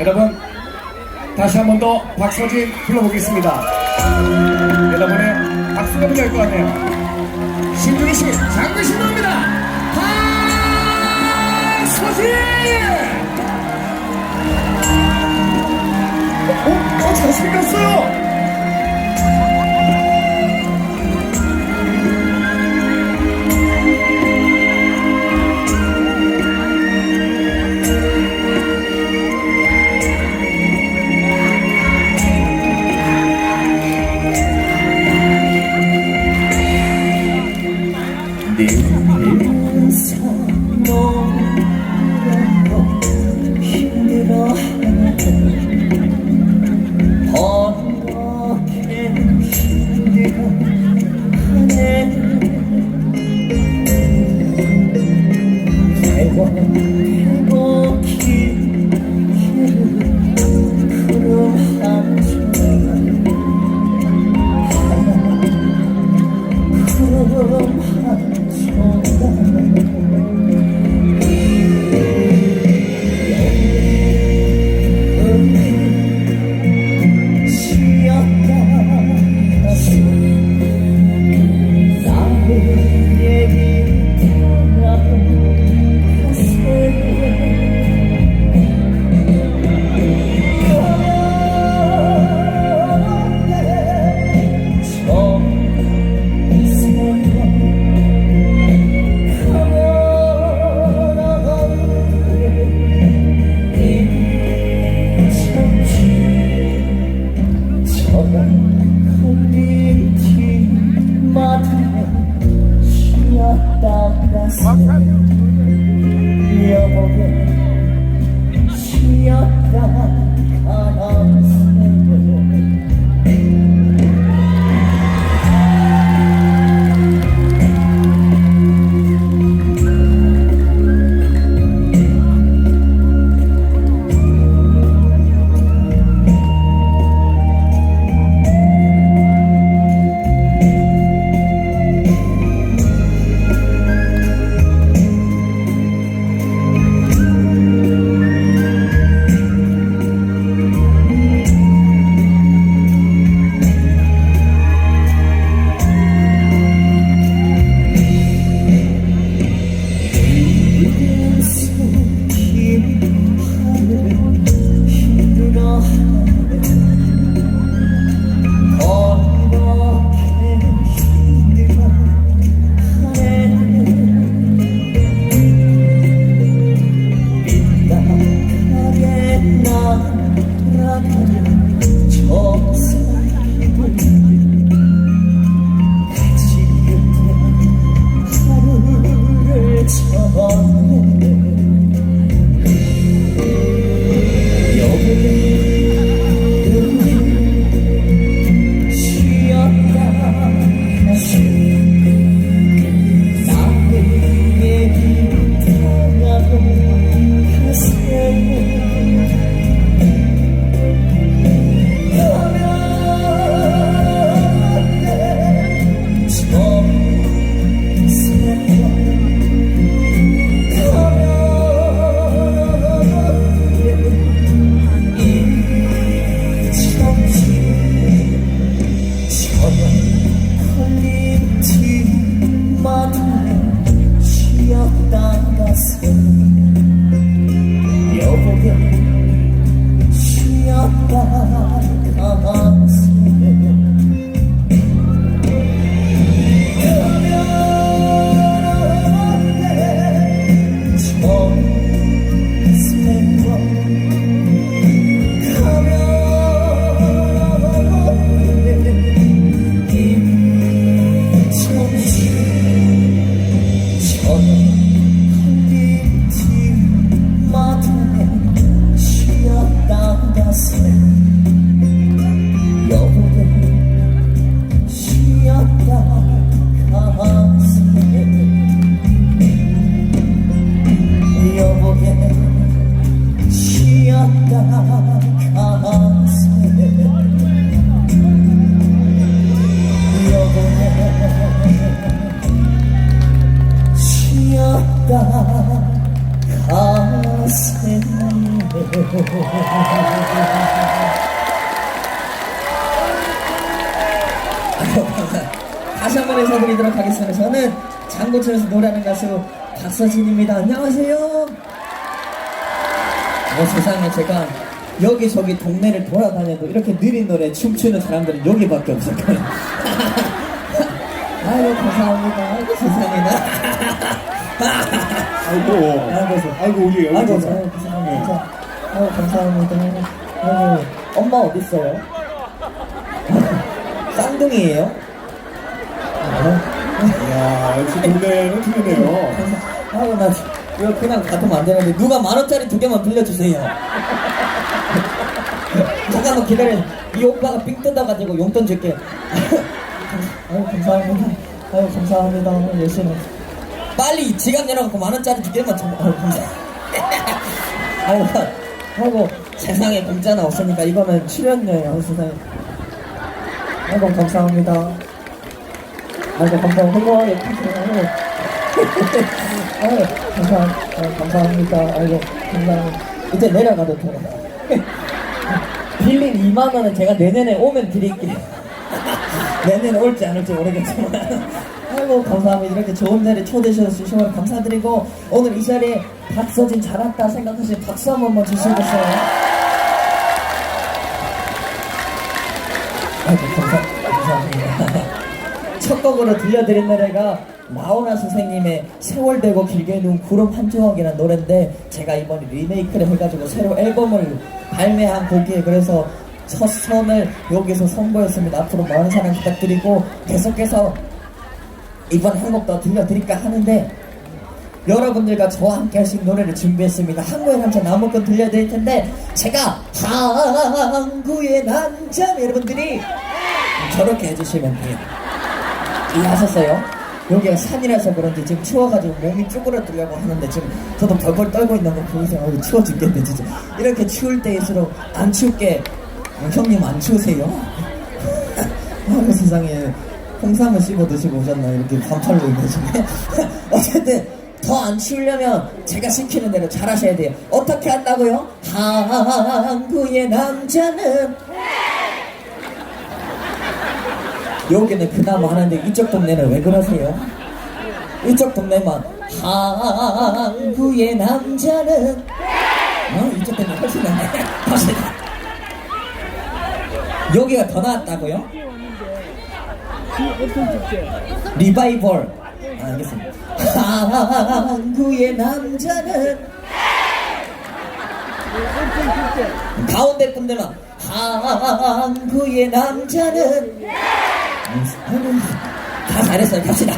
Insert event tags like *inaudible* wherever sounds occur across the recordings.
여러분 다시 한 번 더 박서진 불러보겠습니다. 여러분의 박수가 필요할 것 같네요. 신중희 씨, 씨 나옵니다. 박서진! 어, 어, 잘생겼어요! 가수 박서진입니다. 안녕하세요. 어, 세상에 제가 여기저기 동네를 돌아다녀도 이렇게 느린 노래 춤추는 사람들은 여기밖에 없을 거예요. *laughs* 아유 감사합니다. 아이고 세상에 나. 아이고, 아이고 아이고, 우리 아이고 여기 아유 감사합니다. 아유 감사합니다. 아유 엄마 어디 있어요? *laughs* 쌍둥이에요? 이야, 역시 동네는 틀리네요. 아유 나 이거 그냥 가두면 안 되는데 누가 만 원짜리 두 개만 빌려주세요. 잠깐만 기다려. 이 오빠가 삥 뜯어가지고 용돈 줄게. 아유 감사합니다. 아유 감사합니다. 열심히. 빨리 지갑 열어갖고 만 원짜리 두 개만 좀. 아유 감사. *laughs* 아유 아이고 세상에 공짜는 없으니까 이거는 출연료예요 세상에. 아이고 감사합니다. 아이고 감사합니다. 아이고 아유, 감사, 아유, 감사합니다. 아이고, 감사합니다. 이제 내려가도 돼요. *laughs* 빌린 2만 원은 제가 내년에 오면 드릴게요. *laughs* 내년에 올지 안 올지 모르겠지만. 아이고, 감사합니다. 이렇게 좋은 자리에 초대해 주셔서 감사드리고, 오늘 이 자리에 박서진 잘했다 생각하시면 박수 한 번만 주시겠어요? 아이고, 감사, 감사합니다. 첫 곡으로 들려드린 노래가 라오나 선생님의 세월되고 길게 눈 구름 한 조각이라는 노래인데 제가 이번에 리메이크를 해가지고 새로 앨범을 발매한 곡이에요 그래서 첫 선을 여기서 선보였습니다 앞으로 많은 사랑 부탁드리고 계속해서 이번 한 곡 더 들려드릴까 하는데 여러분들과 저와 함께 있는 노래를 준비했습니다. 한국의 남자 나무꾼 들려드릴 텐데 제가 한국의 남자 여러분들이 저렇게 해주시면 돼요. 이해하셨어요? 여기가 산이라서 그런지 지금 추워가지고 몸이 쭈그러들려고 하는데 지금 저도 벌벌 떨고 있는 거 보이세요? 어우, 추워 죽겠네 진짜 이렇게 추울 때일수록 안 추울게 어, 형님 안 추우세요? *laughs* 아유 세상에 홍삼을 씹어 드시고 오셨나요? 이렇게 반팔로 입으시네 *laughs* 어쨌든 더안 추우려면 제가 시키는 대로 잘 하셔야 돼요 어떻게 한다고요? 한국의 남자는 여기는 그나마 하는데 이쪽 동네는 왜 그러세요? 이쪽 동네만 항구의 남자는 어? 이쪽 동네 훨씬 낫네 *laughs* 훨씬 나 여기가 더 나았다고요? 리바이벌 아, 알겠습니다 항구의 남자는 가운데 분들만 항구의 남자는 다 잘했어요. 갑시다.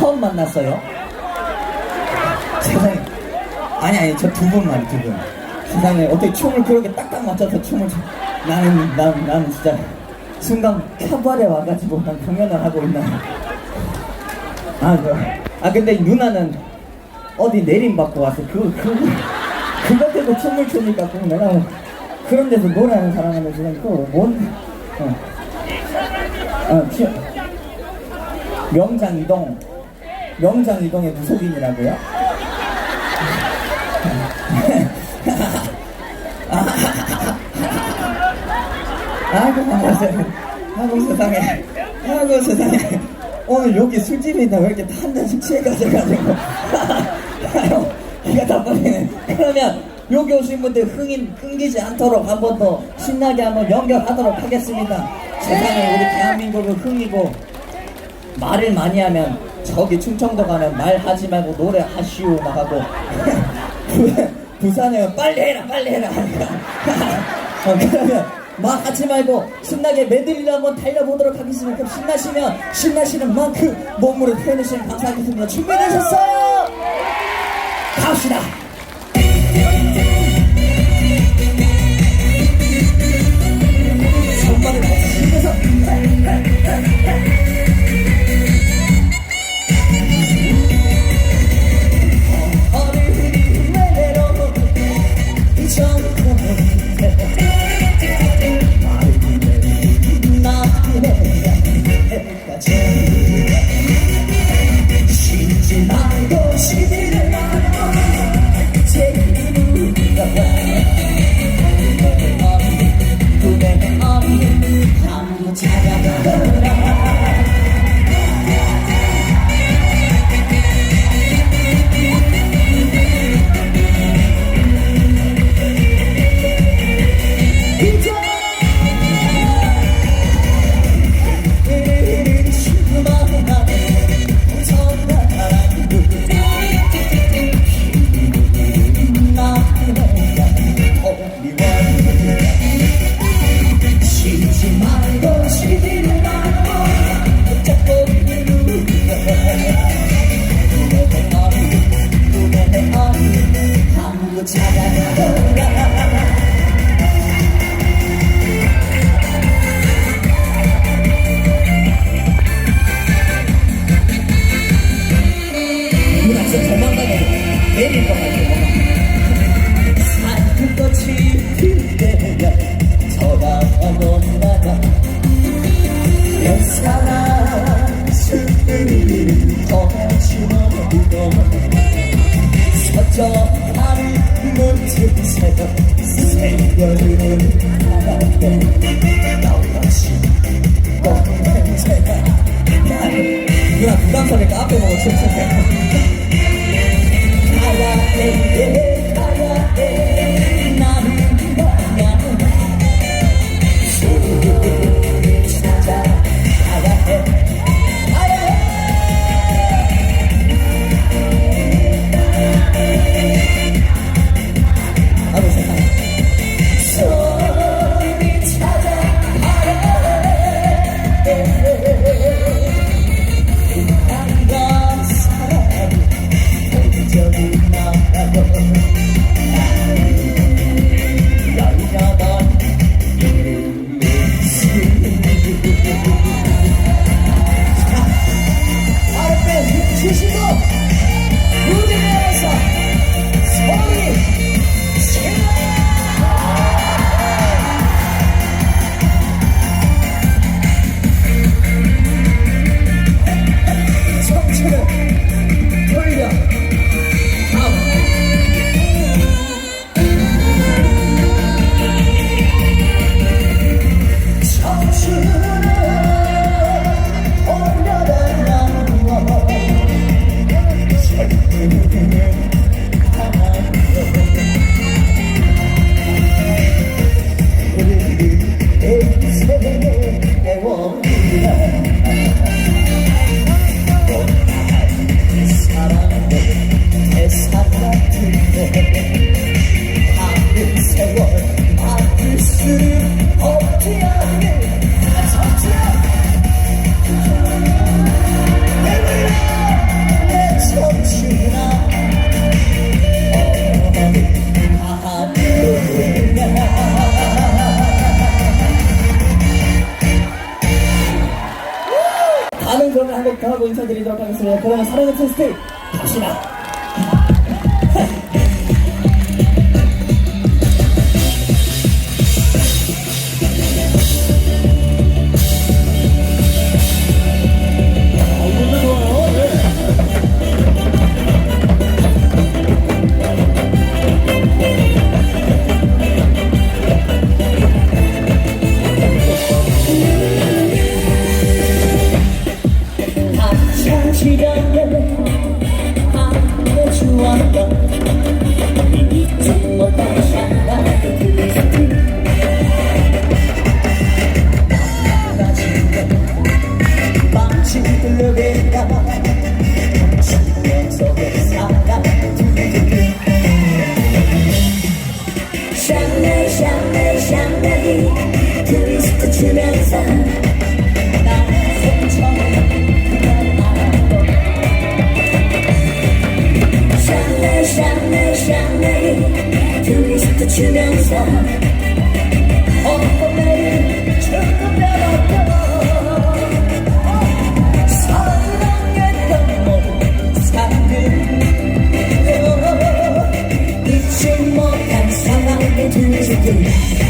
봤어요? 세상에. 아니 아니 저 두 분 말이 두 분. 세상에 어떻게 춤을 그렇게 딱딱 맞춰서 춤을 춰? 나는 난, 나는 진짜 순간 카바레 와가지고 난 공연을 하고 있나 아, 그, 아 근데 누나는 어디 내림받고 와서 그, 그, 그것 때도 춤을 추니까 꼭 내가 그런 데서 노래하는 사람은 지금 또 뭔 어. 어, 피, 명장 이동 명장 이동의 무속인이라고요? 아이고 반갑어요. 아이고 세상에. 아이고 세상에. 오늘 여기 술집인데 왜 이렇게 한 잔씩 취해가지고. 아유, 기가 다 빠지네. 그러면 여기 오신 분들 흥이 끊기지 않도록 한 번 더 신나게 한번 연결하도록 하겠습니다. 세상에 우리 대한민국은 흥이고 말을 많이 하면 저기 충청도 가면 말하지 말고 노래 하시오 막 하고. 부- *laughs* 부산에 빨리 해라 빨리 해라 하니까. *laughs* 어, 그러면 막 하지 말고 신나게 메들리를 한번 달려보도록 하겠습니다. 그럼 신나시면 신나시는 만큼 몸으로 표현해주시면 감사하겠습니다 준비되셨어요? 갑시다. 손발을 힘내서 거 나는 그러면 한곡 더 하고 인사드리도록 하겠습니다. 그러면 사랑의 첫 스테이 갑시다. 마치 들려대가 지면 속에 살아 두두두 샹네 샹네 샹네 트위스트 추면서 나의 생처럼 샹네 샹네 샹네 트위스트 추면서 사랑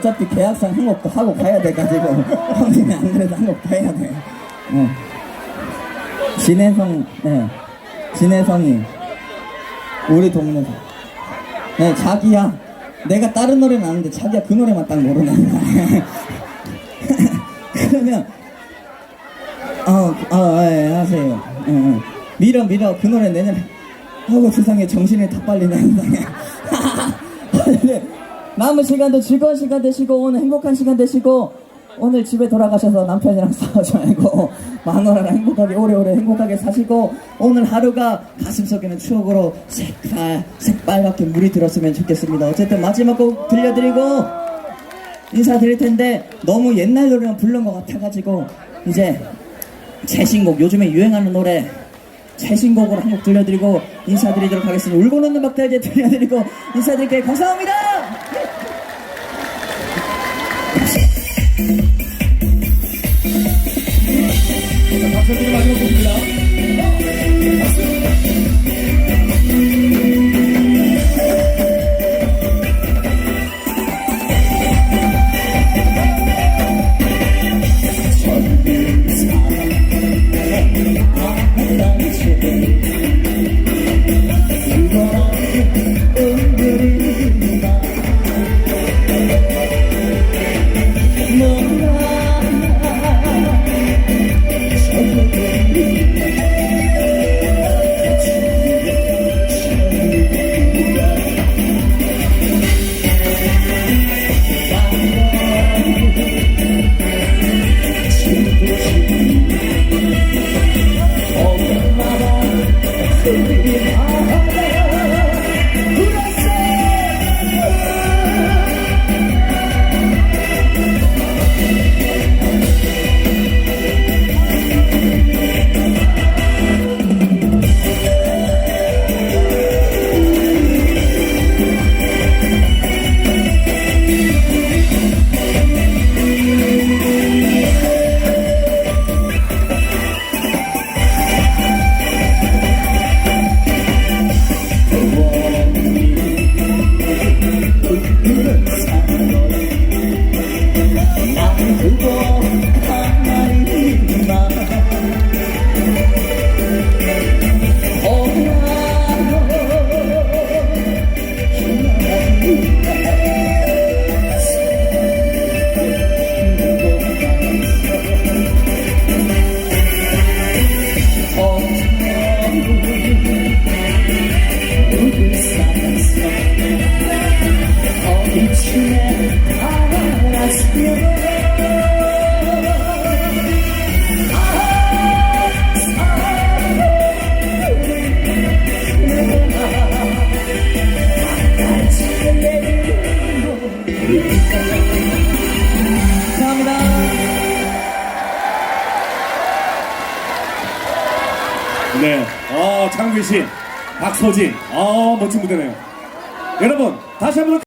어차피 계약상 한곡더 하고 가야 돼가지고 *laughs* 형님이 안 그래도 한곡더 해야 돼. 네. 진혜성, 네. 진혜성이 우리 동네. 네, 자기야. 내가 다른 노래는 아는데 자기야 그 노래만 딱 모르네. *laughs* 그러면 어, 어, 예, 하세요. 예, 예. 밀어, 밀어. 그 노래 내년에. 하고 세상에 정신이 다 빨리네, *laughs* 세상에. 네. 남은 시간도 즐거운 시간 되시고, 오늘 행복한 시간 되시고, 오늘 집에 돌아가셔서 남편이랑 *laughs* 싸우지 말고, 마누라랑 행복하게, 오래오래 행복하게 사시고, 오늘 하루가 가슴 속에는 추억으로 색깔, 색빨갛게 물이 들었으면 좋겠습니다. 어쨌든 마지막 곡 들려드리고, 인사드릴 텐데, 너무 옛날 노래만 부른 것 같아가지고, 이제 최신곡 요즘에 유행하는 노래 최신곡으로 한 곡 들려드리고 인사드리도록 하겠습니다. 울고 웃는 박달 이제 들려드리고 인사드릴게요. 감사합니다. 자, 박서진. 어, 멋진 무대네요. 여러분, 다시 한번